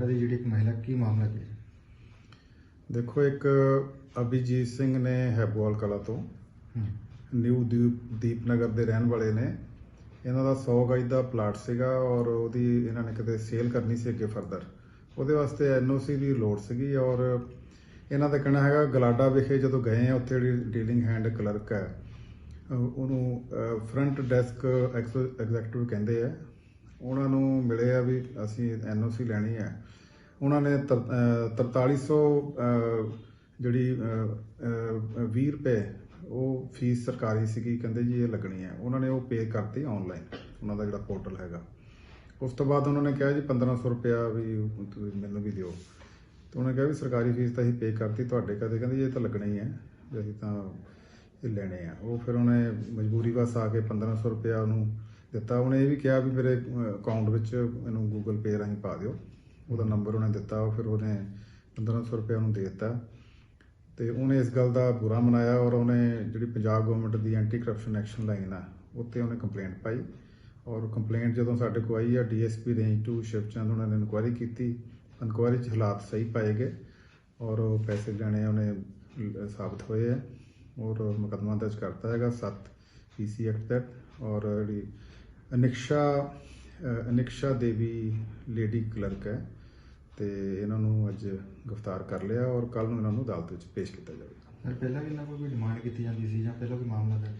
ਮਿਲਿਆ ਕੀ ਮਾਮਲਾ ਕੀ ਹੈ? ਦੇਖੋ ਇੱਕ ਅਭਿਜੀਤ ਸਿੰਘ ਨੇ ਹੈਬੋਵਾਲ ਕਲਾ ਤੋਂ ਨਿਊ ਦੀਪ ਦੀਪਨਗਰ ਦੇ ਰਹਿਣ ਵਾਲੇ ਨੇ। ਇਹਨਾਂ ਦਾ 100 ਗਜ ਦਾ ਪਲਾਟ ਸੀਗਾ ਔਰ ਉਹਦੀ ਇਹਨਾਂ ਨੇ ਕਿਤੇ ਸੇਲ ਕਰਨੀ ਸੀ ਅੱਗੇ ਫਰਦਰ। ਉਹਦੇ ਵਾਸਤੇ ਐਨਓਸੀ ਦੀ ਲੋੜ ਸੀਗੀ ਔਰ ਇਹਨਾਂ ਦਾ ਕਹਿਣਾ ਹੈਗਾ ਗਲਾਡਾ ਵਿਖੇ ਜਦੋਂ ਗਏ ਆ ਉੱਥੇ ਜਿਹੜੀ ਡੀਲਿੰਗ ਹੈਂਡ ਕਲਰਕ ਹੈ ਅਹ ਉਹਨੂੰ ਫਰੰਟ ਡੈਸਕ ਐਗਜ਼ੈਕਟਿਵ ਕਹਿੰਦੇ ਆ। ਉਹਨਾਂ ਨੂੰ ਮਿਲੇ ਆ ਵੀ ਅਸੀਂ ਐਨਓਸੀ ਲੈਣੀ ਹੈ। ਉਹਨਾਂ ਨੇ ਤਰ- ਅਹ 4300 ਜਿਹੜੀ ਅਹ, 20 ਰੁਪਏ ਉਹ ਫੀਸ ਸਰਕਾਰੀ ਸੀਗੀ ਕਹਿੰਦੇ ਜੀ ਇਹ ਲੱਗਣੀ ਹੈ। ਉਹਨਾਂ ਨੇ ਉਹ ਪੇ ਕਰਤੀ ਆਨਲਾਈਨ ਉਹਨਾਂ ਦਾ ਜਿਹੜਾ ਪੋਰਟਲ ਹੈਗਾ। ਉਸ ਤੋਂ ਬਾਅਦ ਉਹਨਾਂ ਨੇ ਕਿਹਾ ਜੀ 1500 ਰੁਪਇਆ ਵੀ ਤੁਸੀਂ ਮੈਨੂੰ ਵੀ ਦਿਓ। ਤੇ ਉਹਨੇ ਕਿਹਾ ਵੀ ਸਰਕਾਰੀ ਫੀਸ ਤਾਂ ਅਸੀਂ ਪੇ ਕਰਤੀ ਤੁਹਾਡੇ ਕਦੇ ਕਹਿੰਦੇ ਜੀ ਇਹ ਤਾਂ ਲੱਗਣਾ ਹੀ ਹੈ ਅਸੀਂ ਤਾਂ ਇਹ ਲੈਣੇ ਆ। ਉਹ ਫਿਰ ਉਹਨੇ ਮਜਬੂਰੀ ਵਾਸ ਆ ਕੇ 1500 ਰੁਪਇਆ ਉਹਨੂੰ ਦਿੱਤਾ। ਉਹਨੇ ਇਹ ਵੀ ਕਿਹਾ ਵੀ ਮੇਰੇ ਅਕਾਊਂਟ ਵਿੱਚ ਇਹਨੂੰ ਗੂਗਲ ਪੇ ਰਾਹੀਂ ਪਾ ਦਿਓ। ਉਹਦਾ ਨੰਬਰ ਉਹਨੇ ਦਿੱਤਾ, ਉਹ ਫਿਰ ਉਹਨੇ 1500 ਰੁਪਇਆ ਉਹਨੂੰ ਦੇ ਦਿੱਤਾ। ਤੇ ਉਹਨੇ ਇਸ ਗੱਲ ਦਾ ਬੁਰਾ ਮਨਾਇਆ ਔਰ ਉਹਨੇ ਜਿਹੜੀ ਪੰਜਾਬ ਗਵਰਨਮੈਂਟ ਦੀ ਐਂਟੀ ਕਰਪਸ਼ਨ ਐਕਸ਼ਨ ਲਾਈਨ ਆ, ਉੱਤੇ ਉਹਨੇ ਕੰਪਲੇਂਟ ਪਾਈ। ਔਰ ਕੰਪਲੇਂਟ ਜਦੋਂ ਸਾਡੇ ਕੋਲ ਆਈ ਆ ਡੀਐਸਪੀ ਰੇਂਜ 2 ਸ਼ਿਵਚੰਦ ਉਹਨਾਂ ਨੇ ਇਨਕੁਆਇਰੀ ਕੀਤੀ। ਇਨਕੁਆਇਰੀ 'ਚ ਹਾਲਾਤ ਸਹੀ ਪਾਏ ਗਏ ਔਰ ਉਹ ਪੈਸੇ ਲੈਣੇ ਉਹਨੇ ਸਾਬਤ ਹੋਏ ਆ। ਔਰ ਮੁਕੱਦਮਾ ਦਰਜ ਕਰਤਾ ਹੈਗਾ 7 ਪੀਸੀ ਐਕਟ ਤਹਿਤ। ਔਰ ਜਿਹੜੀ ਅਨਿਕਸ਼ਾ ਅਨਿਕਸ਼ਾ ਦੇਵੀ ਲੇਡੀ ਕਲਰਕ ਹੈ ਤੇ ਇਹਨਾਂ ਨੂੰ ਅੱਜ ਗ੍ਰਿਫਤਾਰ ਕਰ ਲਿਆ ਔਰ ਕੱਲ ਨੂੰ ਇਹਨਾਂ ਨੂੰ ਅਦਾਲਤ ਵਿੱਚ ਪੇਸ਼ ਕੀਤਾ ਜਾਵੇਗਾ। ਸਰ ਪਹਿਲਾਂ ਵੀ ਇਹਨਾਂ ਕੋਲ ਕੋਈ ਡਿਮਾਂਡ ਕੀਤੀ ਜਾਂਦੀ ਸੀ ਜਾਂ ਪਹਿਲਾਂ ਕੋਈ ਮਾਮਲਾ ਦਰਜ?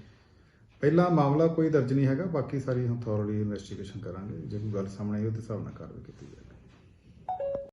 ਪਹਿਲਾ ਮਾਮਲਾ ਕੋਈ ਦਰਜ ਨਹੀਂ ਹੈਗਾ ਬਾਕੀ ਸਾਰੀ ਹੁਣ ਥੋਰਲੀ ਇਨਵੈਸਟੀਗੇਸ਼ਨ ਕਰਾਂਗੇ। ਜੇ ਕੋਈ ਗੱਲ ਸਾਹਮਣੇ ਆਈ ਉਹਦੇ ਹਿਸਾਬ ਨਾਲ ਕਾਰਵਾਈ ਕੀਤੀ ਜਾਵੇਗੀ।